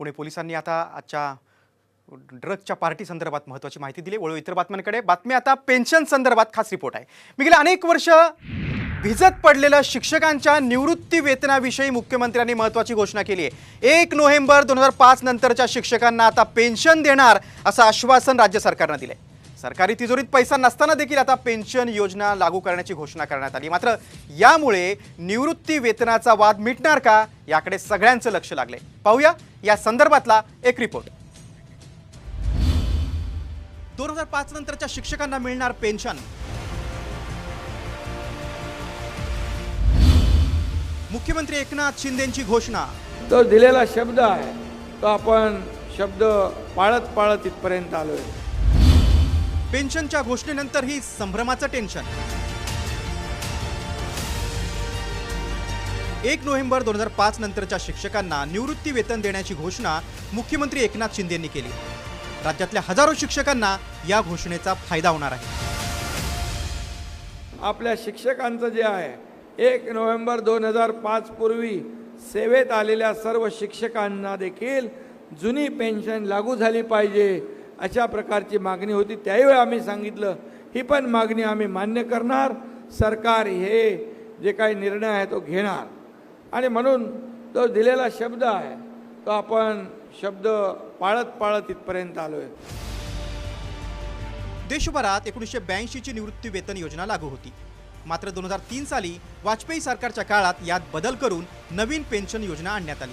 पुणे पोलिसांनी आता आजच्या ड्रग्सच्या पार्टी संदर्भात महत्त्वाची माहिती दिली. वळू इतर बातम्यांकडे. बातमी आता पेन्शन संदर्भात खास रिपोर्ट आहे. मी गेल्या अनेक वर्ष भिजत पडलेल्या शिक्षकांच्या निवृत्ती वेतनाविषयी मुख्यमंत्र्यांनी महत्त्वाची घोषणा केली आहे. एक नोव्हेंबर दोन हजार पाच नंतरच्या शिक्षकांना आता पेन्शन देणार असं आश्वासन राज्य सरकारनं दिलं आहे सरकारी तिजोरीत पैसा नसताना देखील आता पेन्शन योजना लागू करण्याची घोषणा करण्यात आली. मात्र यामुळे निवृत्ती वेतनाचा वाद मिटणार का? याकडे सगळ्यांचं लक्ष लागलंय पाहूया या संदर्भातला एक रिपोर्ट. दोन हजार पाच नंतरच्या शिक्षकांना मिळणार पेन्शन. मुख्यमंत्री एकनाथ शिंदेची घोषणा. तो दिलेला शब्द आहे तो आपण शब्द पाळत पाळत इथपर्यंत आलोय. पेन्शनच्या घोषणेनंतर ही संभ्रमाचं टेन्शन. एक नोव्हेंबर दोन हजार पाच नंतरच्या शिक्षकांना निवृत्ती वेतन देण्याची घोषणा मुख्यमंत्री एकनाथ शिंदे यांनी केली. राज्यातल्या हजारो शिक्षकांना या घोषणेचा फायदा होणार आहे. आपल्या शिक्षकांचं जे आहे एक नोव्हेंबर दोन हजार पाच पूर्वी सेवेत आलेल्या सर्व शिक्षकांना देखील जुनी पेन्शन लागू झाली पाहिजे. अशा प्रकारची मागणी होती. त्यावेळी आम्ही सांगितलं ही पण मागणी आम्ही मान्य करणार. सरकार हे जे काही निर्णय आहे तो घेणार. आणि म्हणून तो दिलेला शब्द आहे तो आपण शब्द पाळत पाळत इथपर्यंत आलोय. देशभरात एकोणीसशे ब्याऐंशीची निवृत्ती वेतन योजना लागू होती. मात्र दोन हजार तीन साली वाजपेयी सरकारच्या काळात यात बदल करून नवीन पेन्शन योजना आणण्यात आली.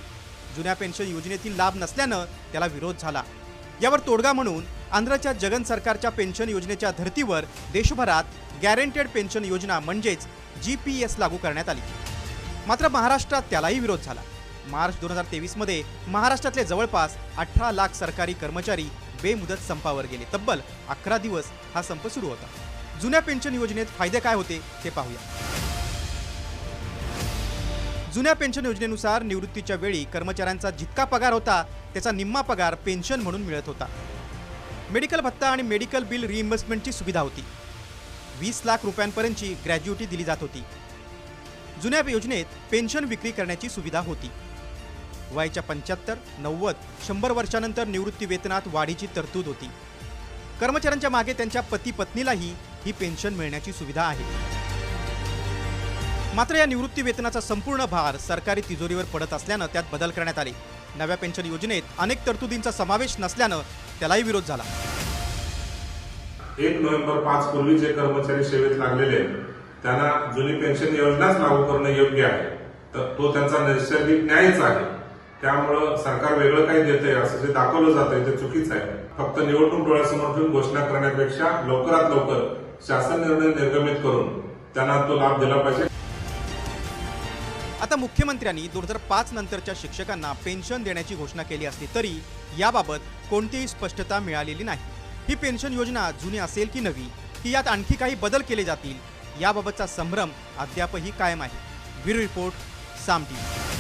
जुन्या पेन्शन योजनेतील लाभ नसल्यानं त्याला विरोध झाला. यावर तोडगा म्हणून आंध्रच्या जगन सरकारच्या पेन्शन योजनेच्या धर्तीवर देशभरात गॅरंटेड पेन्शन योजना म्हणजेच जी पी एस लागू करण्यात आली. मात्र महाराष्ट्रात त्यालाही विरोध झाला. मार्च दोन हजार तेवीसमध्ये महाराष्ट्रातले जवळपास अठरा लाख सरकारी कर्मचारी बेमुदत संपावर गेले. तब्बल अकरा दिवस हा संप सुरू होता. जुन्या पेन्शन योजनेत फायदे काय होते ते पाहूया. जुन्या पेन्शन योजनेनुसार निवृत्तीच्या वेळी कर्मचाऱ्यांचा जितका पगार होता त्याचा निम्मा पगार पेन्शन म्हणून मिळत होता. मेडिकल भत्ता आणि मेडिकल बिल रिइम्बर्समेंटची सुविधा होती. वीस लाख रुपयांपर्यंतची ग्रॅज्युटी दिली जात होती. जुन्या योजनेत पेन्शन विक्री करण्याची सुविधा होती. वयाच्या पंच्याहत्तर नव्वद शंभर वर्षानंतर निवृत्ती वेतनात वाढीची तरतूद होती. कर्मचाऱ्यांच्या मागे त्यांच्या पती पत्नीलाही ही पेन्शन मिळण्याची सुविधा आहे. मात्र या निवृत्ती वेतनाचा संपूर्ण भार सरकारी तिजोरीवर पडत असल्यानं त्यात बदल करण्यात आले. नव्या पेन्शन योजनेत अनेक तरतुदींचा समावेश नसल्यानं त्यालाही विरोध झाला. एक नोव्हेंबर पाच पूर्वी जे कर्मचारी सेवेत लागलेले त्यांना जुनी पेन्शन योजनाच लागू करणं योग्य आहे. तर तो त्यांचा नैसर्गिक न्यायच आहे. त्यामुळं सरकार वेगळं काही देतंय असं जे दाखवलं जातंय ते चुकीचं आहे. फक्त निवडणूक डोळ्यासमोर ठेवून घोषणा करण्यापेक्षा लवकरात लवकर शासन निर्णय निर्गमित करून त्यांना तो लाभ दिला पाहिजे. आता मुख्यमंत्र्यांनी दोन हजार पाच नंतरच्या शिक्षकांना पेन्शन देण्याची घोषणा केली असली तरी याबाबत कोणतीही स्पष्टता मिळालेली नाही. ही पेन्शन योजना जुनी असेल की नवी की यात आणखी काही बदल केले जातील याबाबतचा संभ्रम अद्यापही कायम आहे. ब्युरो रिपोर्ट साम टीव्ही